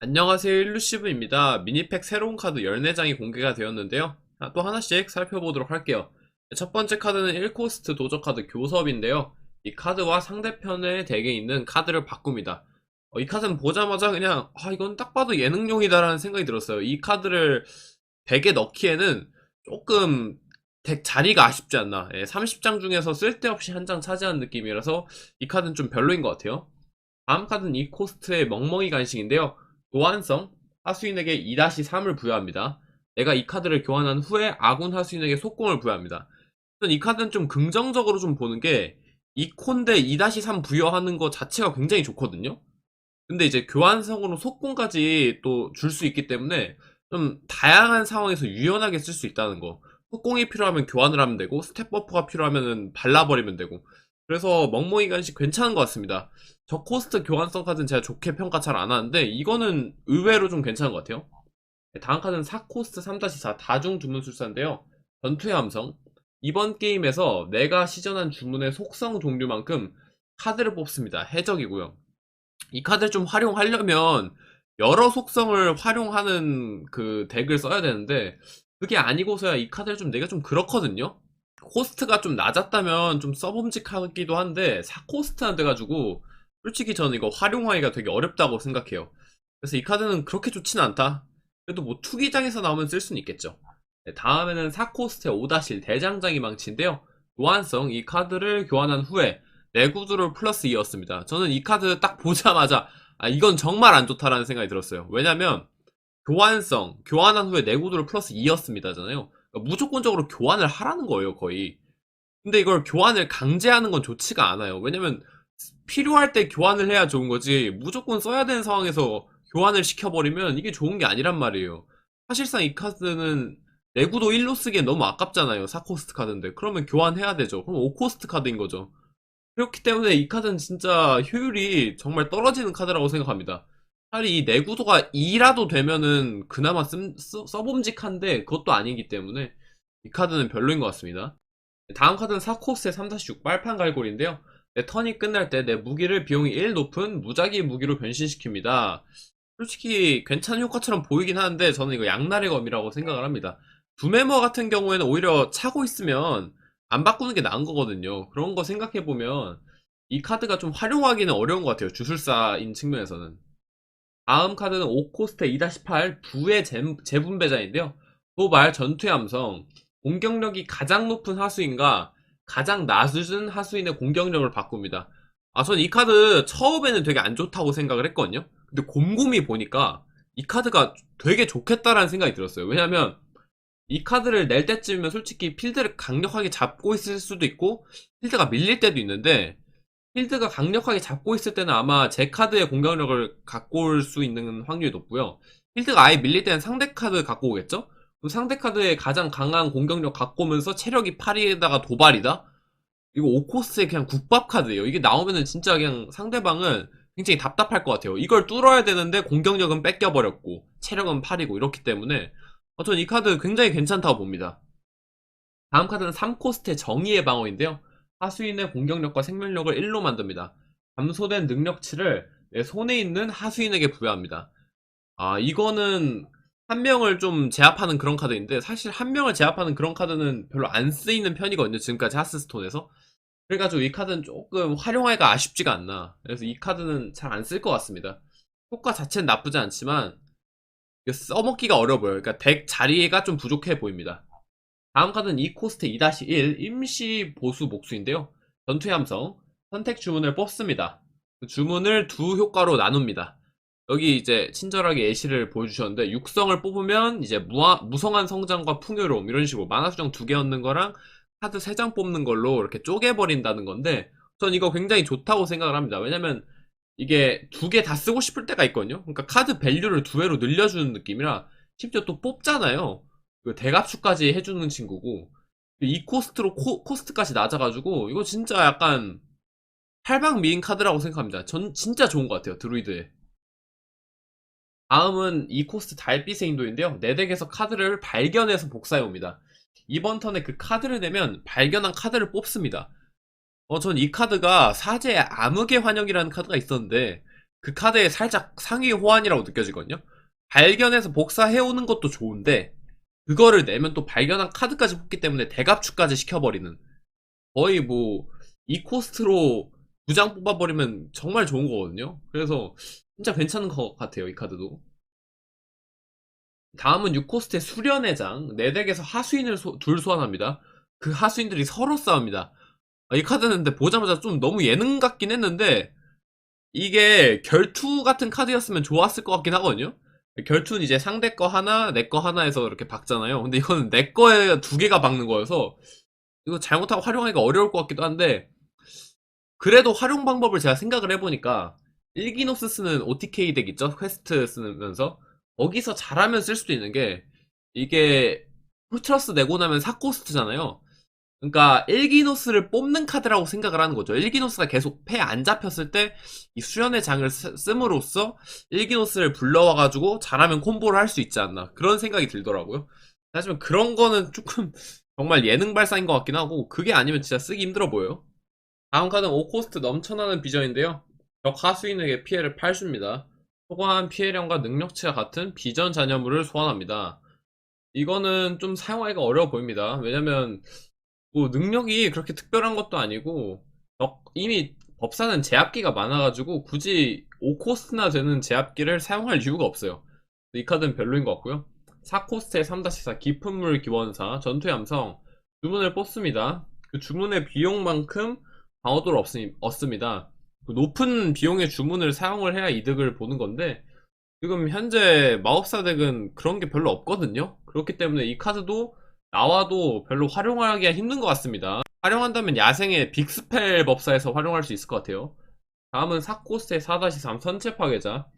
안녕하세요 일루시브입니다. 미니팩 새로운 카드 14장이 공개가 되었는데요. 아, 또 하나씩 살펴보도록 할게요. 첫 번째 카드는 1코스트 도적 카드 교섭인데요. 이 카드와 상대편의 덱에 있는 카드를 바꿉니다. 어, 이 카드는 보자마자 그냥 아 이건 딱 봐도 예능용이다라는 생각이 들었어요. 이 카드를 덱에 넣기에는 조금 덱 자리가 아쉽지 않나. 30장 중에서 쓸데없이 한 장 차지하는 느낌이라서 이 카드는 좀 별로인 것 같아요. 다음 카드는 2코스트의 멍멍이 간식인데요. 교환성, 하수인에게 2-3을 부여합니다. 내가 이 카드를 교환한 후에 아군 하수인에게 속공을 부여합니다. 이 카드는 좀 긍정적으로 좀 보는 게, 이 콘데 2-3 부여하는 것 자체가 굉장히 좋거든요? 근데 이제 교환성으로 속공까지 또 줄 수 있기 때문에, 좀 다양한 상황에서 유연하게 쓸 수 있다는 거. 속공이 필요하면 교환을 하면 되고, 스텝 버프가 필요하면 발라버리면 되고. 그래서 멍멍이 간식 괜찮은 것 같습니다. 저 코스트 교환성 카드는 제가 좋게 평가 잘 안 하는데 이거는 의외로 좀 괜찮은 것 같아요. 네, 다음 카드는 4코스트 3-4 다중 주문술사인데요. 전투의 함성. 이번 게임에서 내가 시전한 주문의 속성 종류만큼 카드를 뽑습니다. 해적이고요. 이 카드를 좀 활용하려면 여러 속성을 활용하는 그 덱을 써야 되는데 그게 아니고서야 이 카드를 좀 내가 좀 그렇거든요. 코스트가 좀 낮았다면 좀 써봄직하기도 한데 4코스트나 돼가지고 솔직히 저는 이거 활용하기가 되게 어렵다고 생각해요. 그래서 이 카드는 그렇게 좋지는 않다. 그래도 뭐 투기장에서 나오면 쓸 수는 있겠죠. 네, 다음에는 4코스트의 5-1 대장장이 망치인데요. 교환성 이 카드를 교환한 후에 내구도를 플러스 2였습니다. 저는 이 카드 딱 보자마자 아 이건 정말 안 좋다라는 생각이 들었어요. 왜냐면 교환성 교환한 후에 내구도를 플러스 2였습니다잖아요. 그러니까 무조건적으로 교환을 하라는 거예요 거의. 근데 이걸 교환을 강제하는 건 좋지가 않아요. 왜냐면 필요할 때 교환을 해야 좋은 거지 무조건 써야 되는 상황에서 교환을 시켜버리면 이게 좋은 게 아니란 말이에요. 사실상 이 카드는 내구도 1로 쓰기엔 너무 아깝잖아요. 4코스트 카드인데. 그러면 교환해야 되죠. 그럼 5코스트 카드인 거죠. 그렇기 때문에 이 카드는 진짜 효율이 정말 떨어지는 카드라고 생각합니다. 차라리 이 내구도가 2라도 되면은 그나마 쓴- 써, 써봄직한데 그것도 아니기 때문에 이 카드는 별로인 것 같습니다. 다음 카드는 4코스의 3-6 빨판 갈고리인데요. 내 턴이 끝날 때 내 무기를 비용이 1 높은 무작위 무기로 변신시킵니다. 솔직히 괜찮은 효과처럼 보이긴 하는데 저는 이거 양날의 검이라고 생각을 합니다. 두메머 같은 경우에는 오히려 차고 있으면 안 바꾸는 게 나은 거거든요. 그런 거 생각해보면 이 카드가 좀 활용하기는 어려운 것 같아요. 주술사인 측면에서는. 다음 카드는 5코스트 2-8 부의 재, 재분배자인데요. 도발 전투의 함성 공격력이 가장 높은 하수인과 가장 낮은 하수인의 공격력을 바꿉니다. 아, 전 이 카드 처음에는 되게 안 좋다고 생각을 했거든요. 근데 곰곰이 보니까 이 카드가 되게 좋겠다라는 생각이 들었어요. 왜냐면 이 카드를 낼 때쯤이면 솔직히 필드를 강력하게 잡고 있을 수도 있고 필드가 밀릴 때도 있는데 필드가 강력하게 잡고 있을 때는 아마 제 카드의 공격력을 갖고 올 수 있는 확률이 높고요. 필드가 아예 밀릴 때는 상대 카드 갖고 오겠죠? 상대 카드의 가장 강한 공격력 갖고 오면서 체력이 8에다가 도발이다? 이거 5코스의 그냥 국밥 카드예요. 이게 나오면은 진짜 그냥 상대방은 굉장히 답답할 것 같아요. 이걸 뚫어야 되는데 공격력은 뺏겨버렸고 체력은 8이고 이렇기 때문에 어, 전이 카드 굉장히 괜찮다고 봅니다. 다음 카드는 3코스트의 정의의 방어인데요. 하수인의 공격력과 생명력을 1로 만듭니다. 감소된 능력치를 내 손에 있는 하수인에게 부여합니다. 아, 이거는 한 명을 좀 제압하는 그런 카드인데 사실 한 명을 제압하는 그런 카드는 별로 안 쓰이는 편이거든요. 지금까지 하스스톤에서. 그래가지고 이 카드는 조금 활용하기가 아쉽지가 않나. 그래서 이 카드는 잘 안 쓸 것 같습니다. 효과 자체는 나쁘지 않지만 써먹기가 어려워 보여요. 그러니까 덱 자리가 좀 부족해 보입니다. 다음 카드는 2코스트 2-1 임시 보수 목수인데요. 전투의 함성 선택 주문을 뽑습니다. 그 주문을 두 효과로 나눕니다. 여기 이제 친절하게 예시를 보여주셨는데 육성을 뽑으면 이제 무하, 무성한 성장과 풍요로움 이런 식으로 만화 수정 두 개 얻는 거랑 카드 세 장 뽑는 걸로 이렇게 쪼개버린다는 건데 전 이거 굉장히 좋다고 생각을 합니다. 왜냐면 이게 두 개 다 쓰고 싶을 때가 있거든요. 그러니까 카드 밸류를 두 배로 늘려주는 느낌이라 심지어 또 뽑잖아요. 그 대갑수까지 해주는 친구고 이 코스트로 코, 코스트까지 낮아가지고 이거 진짜 약간 팔방 미인 카드라고 생각합니다. 전 진짜 좋은 것 같아요. 드루이드에. 다음은 이 코스트 달빛의 인도인데요. 내 덱에서 카드를 발견해서 복사해 옵니다. 이번 턴에 그 카드를 내면 발견한 카드를 뽑습니다. 어, 전 이 카드가 사제의 암흑의 환영이라는 카드가 있었는데 그 카드의 살짝 상위 호환이라고 느껴지거든요. 발견해서 복사해오는 것도 좋은데 그거를 내면 또 발견한 카드까지 뽑기 때문에 대갑축까지 시켜버리는 거의 뭐 이 코스트로 두 장 뽑아버리면 정말 좋은 거거든요. 그래서 진짜 괜찮은 것 같아요 이 카드도. 다음은 6코스트의 수련의 장. 내 덱에서 하수인을 소- 둘 소환합니다. 그 하수인들이 서로 싸웁니다. 아, 이 카드는 근데 보자마자 좀 너무 예능 같긴 했는데 이게 결투 같은 카드였으면 좋았을 것 같긴 하거든요. 결투는 이제 상대 거 하나, 내 거 하나에서 이렇게 박잖아요. 근데 이거는 내 거에 두 개가 박는 거여서 이거 잘못하고 활용하기가 어려울 것 같기도 한데 그래도 활용 방법을 제가 생각을 해보니까 일기노스 쓰는 OTK 덱 있죠? 퀘스트 쓰면서 거기서 잘하면 쓸 수도 있는 게 이게 풀트러스 내고 나면 4코스트잖아요. 그러니까 일기노스를 뽑는 카드라고 생각을 하는 거죠. 일기노스가 계속 패 안 잡혔을 때 이 수련의 장을 쓰- 씀으로써 일기노스를 불러와가지고 잘하면 콤보를 할 수 있지 않나 그런 생각이 들더라고요. 하지만 그런 거는 조금 정말 예능 발사인 것 같긴 하고 그게 아니면 진짜 쓰기 힘들어 보여요. 다음 카드는 5코스트 넘쳐나는 비전인데요. 적 하수인에게 피해를 8줍니다. 초과한 피해량과 능력치와 같은 비전 잔여물을 소환합니다. 이거는 좀 사용하기가 어려워 보입니다. 왜냐면 뭐 능력이 그렇게 특별한 것도 아니고 적- 이미 법사는 제압기가 많아가지고 굳이 5코스트나 되는 제압기를 사용할 이유가 없어요. 이 카드는 별로인 것 같고요. 4코스트의 3-4 깊은 물 기원사 전투의 함성 주문을 뽑습니다. 그 주문의 비용만큼 방어도를 얻습- 얻습니다. 그 높은 비용의 주문을 사용을 해야 이득을 보는 건데 지금 현재 마법사 덱은 그런 게 별로 없거든요. 그렇기 때문에 이 카드도 나와도 별로 활용하기가 힘든 것 같습니다. 활용한다면 야생의 빅스펠 법사에서 활용할 수 있을 것 같아요. 다음은 사코스의 4-3 선체 파괴자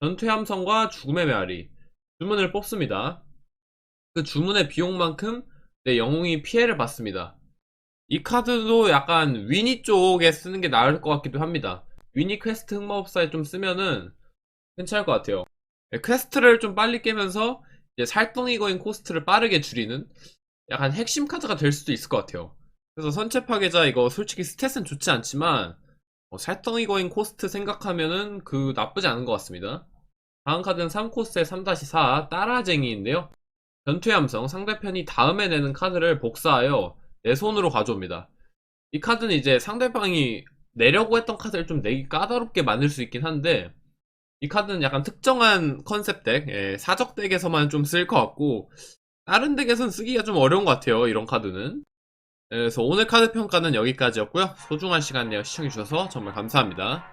전투의 함성과 죽음의 메아리 주문을 뽑습니다. 그 주문의 비용만큼 내 영웅이 피해를 받습니다. 이 카드도 약간 위니 쪽에 쓰는 게 나을 것 같기도 합니다. 위니 퀘스트 흑마법사에 좀 쓰면은 괜찮을 것 같아요. 네, 퀘스트를 좀 빨리 깨면서 이제 살덩이 거인 코스트를 빠르게 줄이는 약간 핵심 카드가 될 수도 있을 것 같아요. 그래서 선체 파괴자 이거 솔직히 스탯은 좋지 않지만 어, 살덩이 거인 코스트 생각하면은 그 나쁘지 않은 것 같습니다. 다음 카드는 3코스의 3-4 따라쟁이인데요. 전투의 함성 상대편이 다음에 내는 카드를 복사하여 내 손으로 가져옵니다. 이 카드는 이제 상대방이 내려고 했던 카드를 좀 내기 까다롭게 만들 수 있긴 한데 이 카드는 약간 특정한 컨셉 덱, 예, 사적 덱에서만 좀 쓸 것 같고 다른 덱에선 쓰기가 좀 어려운 것 같아요. 이런 카드는. 예, 그래서 오늘 카드 평가는 여기까지였고요. 소중한 시간 내어 시청해주셔서 정말 감사합니다.